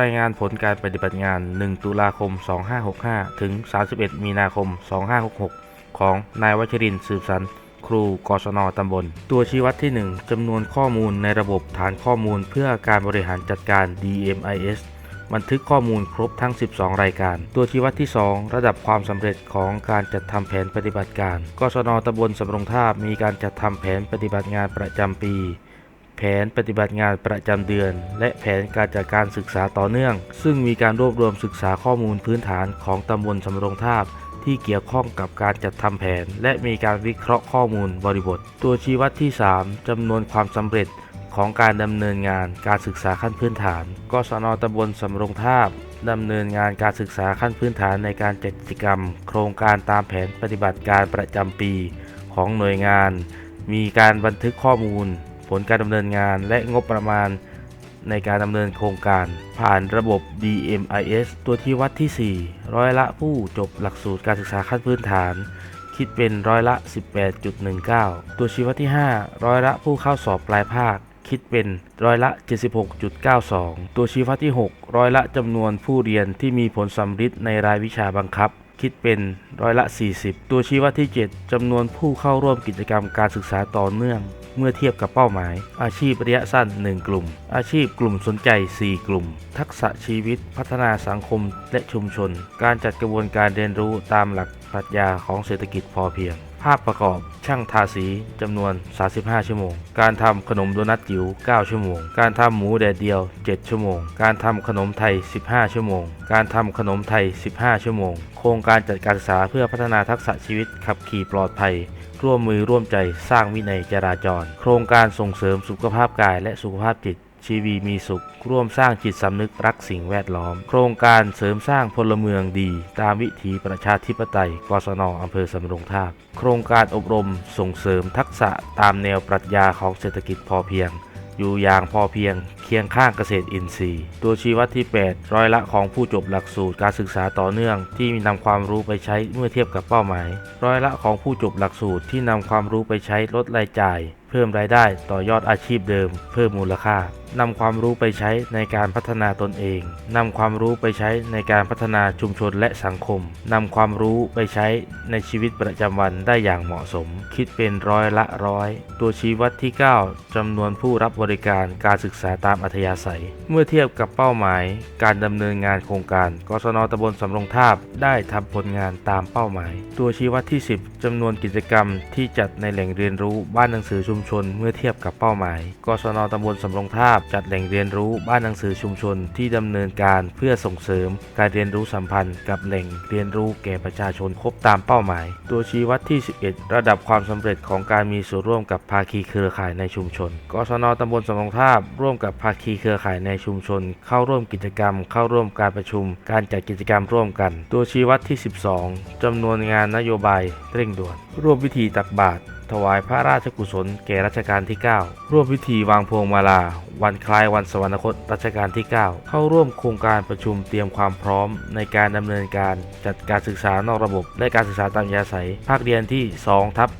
รายงานผลการปฏิบัติงาน 1 ตุลาคม 2565 ถึง 31 มีนาคม 2566 ของนายวัชรินทร์สืบสันต์ครูกศนตำบล ตัวชี้วัดที่ 1 จำนวนข้อมูลในระบบฐานข้อมูลเพื่อการบริหารจัดการ DMIS บันทึกข้อมูลครบทั้ง 12 รายการ ตัวชี้วัดที่ 2 ระดับความสำเร็จของการจัดทำแผนปฏิบัติการ กศนตำบลสำโรงทาบมีการจัดทำแผนปฏิบัติงานประจำปี แผนปฏิบัติงานประจำเดือน และแผนการจัดการศึกษาต่อเนื่อง ซึ่งมีการรวบรวมศึกษาข้อมูลพื้นฐานของตำบลสำโรงทาบที่เกี่ยวข้องกับการจัดทำแผน และมีการวิเคราะห์ข้อมูลบริบท ตัวชี้วัดที่ 3จำนวนความสำเร็จของการดำเนินงานการศึกษาขั้นพื้นฐานกศนตำบลสำโรงทาบดำเนินงานการศึกษาขั้นพื้นฐานในการจัดกิจกรรม โครงการตามแผนปฏิบัติการประจำปีของหน่วยงาน มีการบันทึกข้อมูล ผลการดำเนินงานและงบประมาณในการดำเนินโครงการ ผ่านระบบ DMIS ตัวที่วัดที่ 4 ร้อยละผู้จบหลักสูตรการศึกษาขั้นพื้นฐาน คิดเป็นร้อยละ 18.19 ตัวชี้วัดที่ 5 ร้อยละผู้เข้าสอบปลายภาค คิดเป็นร้อยละ 76.92 ตัวชี้วัดที่ 6 ร้อยละจำนวนผู้เรียนที่มีผลสำฤทธิ์ในรายวิชาบังคับ คิดเป็นร้อยละ 40 ตัวชี้วัดที่ 7จำนวนผู้เข้าร่วมกิจกรรมการศึกษาต่อเนื่อง เมื่อเทียบกับเป้าหมาย อาชีพระยะสั้น 1 กลุ่ม อาชีพกลุ่มสนใจ 4 กลุ่ม ทักษะชีวิต พัฒนาสังคมและชุมชน การจัดกระบวนการเรียนรู้ตามหลักปรัชญาของเศรษฐกิจพอเพียง ภาพประกอบ ช่างทาสีจำนวน 35 ชั่วโมง การทำขนมโดนัทจิ๋ว 9 ชั่วโมง การทำหมูแดดเดียว 7 ชั่วโมง การทำขนมไทย 15 ชั่วโมง การทำขนมไทย 15 ชั่วโมง โครงการจัดการศึกษาเพื่อพัฒนาทักษะชีวิตขับขี่ปลอดภัย ร่วมมือร่วมใจสร้างวินัยจราจร โครงการส่งเสริมสุขภาพกายและสุขภาพจิต ชีวีมีสุข ร่วมสร้างจิตสำนึกรักสิ่งแวดล้อม โครงการเสริมสร้างพลเมืองดี ตามวิถีประชาธิปไตย กศนอำเภอสำโรงทาบ โครงการอบรมส่งเสริมทักษะตามแนวปรัชญาของเศรษฐกิจพอเพียง อยู่อย่างพอเพียง เคียงข้างเกษตรอินทรีย์ ตัวชี้วัดที่ 8 ร้อยละของผู้จบหลักสูตรการศึกษาต่อเนื่อง ที่นำความรู้ไปใช้เมื่อเทียบกับเป้าหมาย ร้อยละของผู้จบหลักสูตรที่นำความรู้ไปใช้ลดรายจ่าย เพิ่มรายได้ต่อยอดอาชีพเดิม เพิ่มมูลค่านำความรู้ไปใช้ในการพัฒนาตนเองนำความรู้ไปใช้ในการพัฒนาชุมชนและสังคมนำความรู้ไปใช้ในชีวิตประจำวันได้อย่างเหมาะสม คิดเป็นร้อยละร้อย ตัวชี้วัดที่ 9จำนวนผู้รับบริการการศึกษาตามอัธยาศัย เมื่อเทียบกับเป้าหมาย การดำเนินงานโครงการกศนตำบลสำโรงทาบได้ทำผลงานตามเป้าหมาย ตัวชี้วัดที่ 10จำนวนกิจกรรมที่จัดในแหล่งเรียนรู้บ้านหนังสือชุมชนเมื่อเทียบกับเป้าหมาย กศนตำบลสำโรงทาบจัดแหล่งเรียนรู้บ้านหนังสือชุมชนที่ดำเนินการเพื่อส่งเสริม การเรียนรู้สัมพันธ์กับแหล่งเรียนรู้แก่ประชาชนครบตามเป้าหมาย ตัวชี้วัดที่ 11 ระดับความสำเร็จของการมีส่วนร่วมกับภาคีเครือข่ายในชุมชน กศนตำบลสำโรงทาบร่วมกับภาคีเครือข่ายในชุมชน เข้าร่วมกิจกรรม เข้าร่วมการประชุม การจัดกิจกรรมร่วมกัน ตัวชี้วัดที่ 12จำนวนงานนโยบายเร่งด่วน ร่วมพิธีตักบาตร ถวายพระราชกุศลแก่รัชกาลที่ 9 ร่วมพิธีวางพวงมาลา วันคล้ายวันสวรรคตรัชกาลที่ 9 เข้าร่วมโครงการประชุมเตรียมความพร้อม ในการดำเนินการจัดการศึกษานอกระบบ และการศึกษาตามยาศัย ภาคเรียนที่2ทับ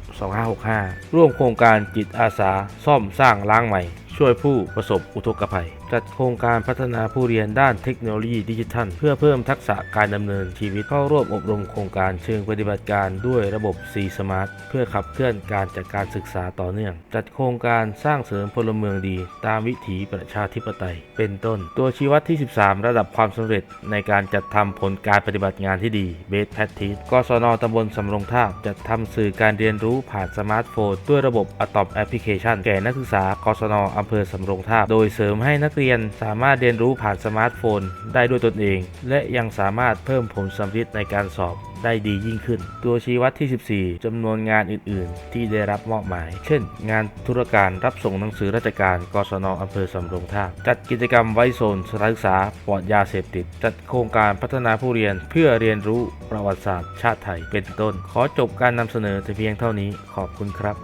2565 ร่วมโครงการจิตอาสา ซ่อมสร้างล้างใหม่ ช่วยผู้ประสบอุทกภัย จัดโครงการพัฒนาผู้เรียนด้านเทคโนโลยีดิจิทัล เพื่อเพิ่มทักษะการดำเนินชีวิตเข้าร่วมอบรมโครงการเชิงปฏิบัติการด้วยระบบ C Smart เพื่อขับเคลื่อนการจัดการศึกษาต่อเนื่อง จัดโครงการสร้างเสริมพลเมืองดี ตามวิถีประชาธิปไตย เป็นต้น ตัวชี้วัดที่ 13 ระดับความสำเร็จในการจัดทำผลการปฏิบัติงานที่ดี Best Practice กศนตำบลสำโรงทาบจัดทำสื่อการเรียนรู้ผ่านสมาร์ทโฟนด้วยระบบ Atom Application แก่นักศึกษากศนอำเภอสำโรงทาบโดยเสริมให้นักเรียนสามารถเรียนรู้ผ่านสมาร์ทโฟน ได้ด้วยตนเอง และยังสามารถเพิ่มผลสำฤทธิ์ในการสอบได้ดียิ่งขึ้น ตัวชี้วัดที่ 14จำนวนงานอื่น ๆ ที่ได้รับมอบหมาย เช่น งานธุรการรับส่งหนังสือราชการ กศนอำเภอสำโรงทาบ จัดกิจกรรมไว้โซนสถานศึกษาปลอดยาเสพติด จัดโครงการพัฒนาผู้เรียนเพื่อเรียนรู้ประวัติศาสตร์ชาติไทย เป็นต้น ขอจบการนำเสนอแต่เพียงเท่านี้ ขอบคุณครับ